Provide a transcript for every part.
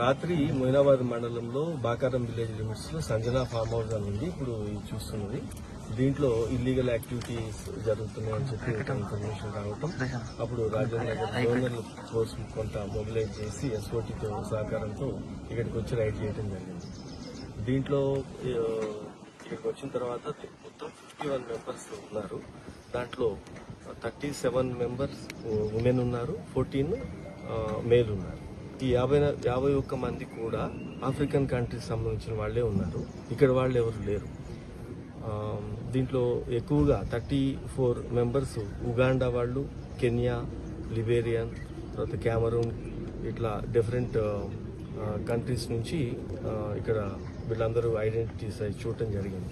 రాత్రి మొయినాబాద్ మండలంలో బాకారం విలేజ్ లిమిట్స్లో సంజనా ఫామ్ హౌస్ అని ఉంది. ఇప్పుడు చూస్తున్నది. దీంట్లో ఇల్లీగల్ యాక్టివిటీస్ జరుగుతున్నాయని చెప్పి ఇన్ఫర్మేషన్ రావటం. అప్పుడు రాజేంద్ర గవర్నర్ ఫోర్స్ కొంత మొబిలైజ్ చేసి ఎస్ఓటీతో సహకారంతో ఇక్కడికి వచ్చి రైడ్ చేయడం జరిగింది. దీంట్లో ఇక్కడికి వచ్చిన తర్వాత మొత్తం ఫిఫ్టీ వన్ మెంబర్స్ ఉన్నారు. దాంట్లో థర్టీ సెవెన్ మెంబర్స్ ఉమెన్ ఉన్నారు. ఫోర్టీన్ మేల్ ఉన్నారు. ఈ యాభై యాభై ఒక్క మంది కూడా ఆఫ్రికన్ కంట్రీస్ సంబంధించిన వాళ్ళే ఉన్నారు. ఇక్కడ వాళ్ళు ఎవరు లేరు. దీంట్లో ఎక్కువగా థర్టీ ఫోర్ మెంబర్స్ ఉగాండా వాళ్ళు కెన్యా లిబేరియన్ తర్వాత క్యామరూన్ ఇట్లా డిఫరెంట్ కంట్రీస్ నుంచి ఇక్కడ వీళ్ళందరూ ఐడెంటిటీస్ అవి చూడటం జరిగింది.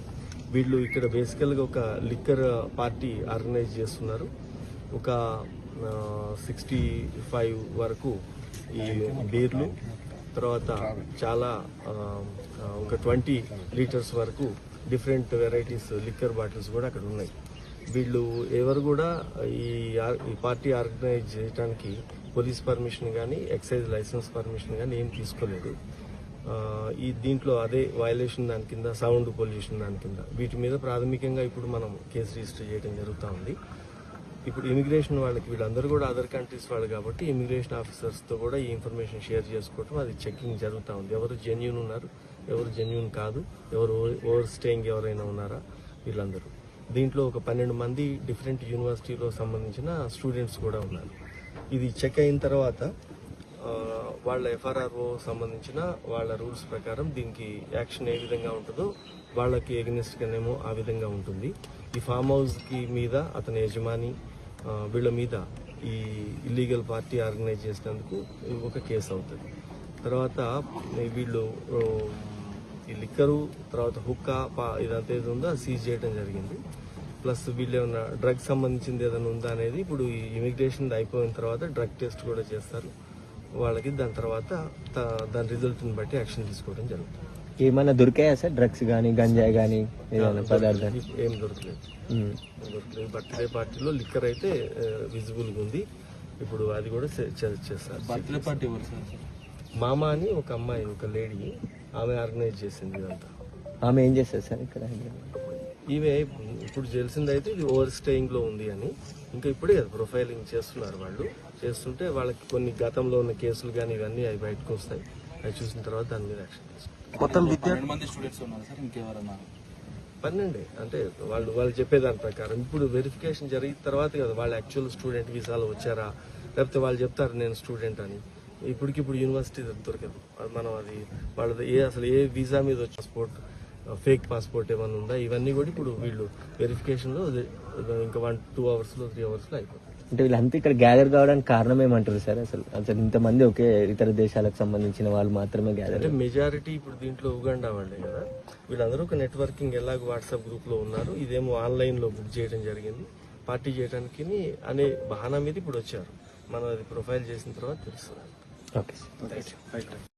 వీళ్ళు ఇక్కడ బేసికల్గా ఒక లిక్కర్ పార్టీ ఆర్గనైజ్ చేస్తున్నారు. ఒక సిక్స్టీ ఫైవ్ వరకు ఈ బీర్లు. తర్వాత చాలా ఒక ట్వంటీ లీటర్స్ వరకు డిఫరెంట్ వెరైటీస్ లిక్కర్ బాటిల్స్ కూడా అక్కడ ఉన్నాయి. వీళ్ళు ఎవరు కూడా ఈ ఆర్- ఈ పార్టీ ఆర్గనైజ్ చేయడానికి పోలీస్ పర్మిషన్ కానీ ఎక్సైజ్ లైసెన్స్ పర్మిషన్ కానీ ఏం తీసుకోలేదు. ఈ దీంట్లో అదే వయలేషన్ దాని కింద సౌండ్ పొల్యూషన్ దాని కింద. వీటి మీద ప్రాథమికంగా ఇప్పుడు మనం కేసు రిజిస్టర్ చేయడం జరుగుతూ ఉంది. ఇప్పుడు ఇమిగ్రేషన్ వాళ్ళకి వీళ్ళందరూ కూడా అదర్ కంట్రీస్ వాళ్ళు కాబట్టి ఇమిగ్రేషన్ ఆఫీసర్స్తో కూడా ఈ ఇన్ఫర్మేషన్ షేర్ చేసుకోవటం అది చెకింగ్ జరుగుతూ ఉంది. ఎవరు జెన్యున్ ఉన్నారు ఎవరు జెన్యున్ కాదు ఎవరు ఓవర్ స్టేయింగ్ ఎవరైనా ఉన్నారా వీళ్ళందరూ. దీంట్లో ఒక పన్నెండు మంది డిఫరెంట్ యూనివర్సిటీలో సంబంధించిన స్టూడెంట్స్ కూడా ఉన్నారు. ఇది చెక్ అయిన తర్వాత వాళ్ళ ఎఫ్ఆర్ఆర్ఓ సంబంధించిన వాళ్ళ రూల్స్ ప్రకారం దీనికి యాక్షన్ ఏ విధంగా ఉంటుందో వాళ్ళకి ఎగ్నెస్ట్గానేమో ఆ విధంగా ఉంటుంది. ఈ ఫామ్ హౌస్కి మీద అతని యజమాని వీళ్ళ మీద ఈ ఇల్లీగల్ పార్టీ ఆర్గనైజ్ చేసినందుకు ఒక కేసు అవుతుంది. తర్వాత వీళ్ళు ఈ లిక్కరు తర్వాత హుక్కా పా ఇదంతా ఏది ఉందో సీజ్ చేయడం జరిగింది. ప్లస్ వీళ్ళు ఏమైనా డ్రగ్ సంబంధించింది ఏదైనా ఉందా అనేది ఇప్పుడు ఈ ఇమిగ్రేషన్ అయిపోయిన తర్వాత డ్రగ్ టెస్ట్ కూడా చేస్తారు. వాళ్ళకి దాని తర్వాత దాని రిజల్ట్ని బట్టి యాక్షన్ తీసుకోవడం జరుగుతుంది. ఏమన్నా దొరికాయా సార్? డ్రగ్స్ కానీ గంజాయి కానీ ఏదైనా పదార్థాలు? ఏం దొరకలేదు. దొరకలేదు. బర్త్డే పార్టీలో లిక్కర్ అయితే విజిబుల్గా ఉంది. ఇప్పుడు అది కూడా చేస్తారు. బర్త్డే పార్టీ ఎవరు సార్? మామ అని ఒక అమ్మాయి ఒక లేడీ ఆమె ఆర్గనైజ్ చేసింది ఇదంతా. ఆమె ఏం చేస్తారు సార్ ఇక్కడ? ఈమె ఇప్పుడు తెలిసింది అయితే ఇది ఓవర్ స్టేయింగ్లో ఉంది అని. ఇంకా ఇప్పుడే ప్రొఫైలింగ్ చేస్తున్నారు వాళ్ళు. చేస్తుంటే వాళ్ళకి కొన్ని గతంలో ఉన్న కేసులు కానీ ఇవన్నీ అవి బయటకు వస్తాయి. అవి చూసిన తర్వాత దాని మీద యాక్షన్ తీసుకుంటాం మొత్తం పన్నెండు మంది స్టూడెంట్స్ ఉన్నారు సార్ ఇంకెవరన్నా పన్నెండే. అంటే వాళ్ళు వాళ్ళు చెప్పేదాని ప్రకారం. ఇప్పుడు వెరిఫికేషన్ జరిగిన తర్వాత కదా వాళ్ళు యాక్చువల్ స్టూడెంట్ వీసాలో వచ్చారా? లేకపోతే వాళ్ళు చెప్తారు నేను స్టూడెంట్ అని. ఇప్పటికిప్పుడు యూనివర్సిటీ దొరకదు. మనం అది వాళ్ళది ఏ అసలు ఏ వీసా మీద వచ్చే పాస్పోర్ట్ ఫేక్ పాస్పోర్ట్ ఏమైనా ఉందా? ఇవన్నీ కూడా ఇప్పుడు వీళ్ళు వెరిఫికేషన్లో ఇంకా వన్ టూ అవర్స్లో త్రీ అవర్స్లో అయిపోతుంది అంటే వీళ్ళంతా ఇక్కడ గ్యాదర్ కావడానికి కారణం ఏమంటారు సార్? అసలు అసలు ఇంతమంది ఒకే ఇతర దేశాలకు సంబంధించిన వాళ్ళు మాత్రమే గ్యాదర్ అంటే మెజారిటీ ఇప్పుడు దీంట్లో ఉగాండా వాళ్ళే కదా? వీళ్ళందరూ ఒక నెట్వర్కింగ్ ఎలాగ వాట్సాప్ గ్రూప్లో ఉన్నారు. ఇదేమో ఆన్లైన్లో బుక్ చేయడం జరిగింది. పార్టీ చేయడానికి అనే బహానా మీద ఇప్పుడు వచ్చారు. మనం అది ప్రొఫైల్ చేసిన తర్వాత తెలుస్తుంది. Okay sir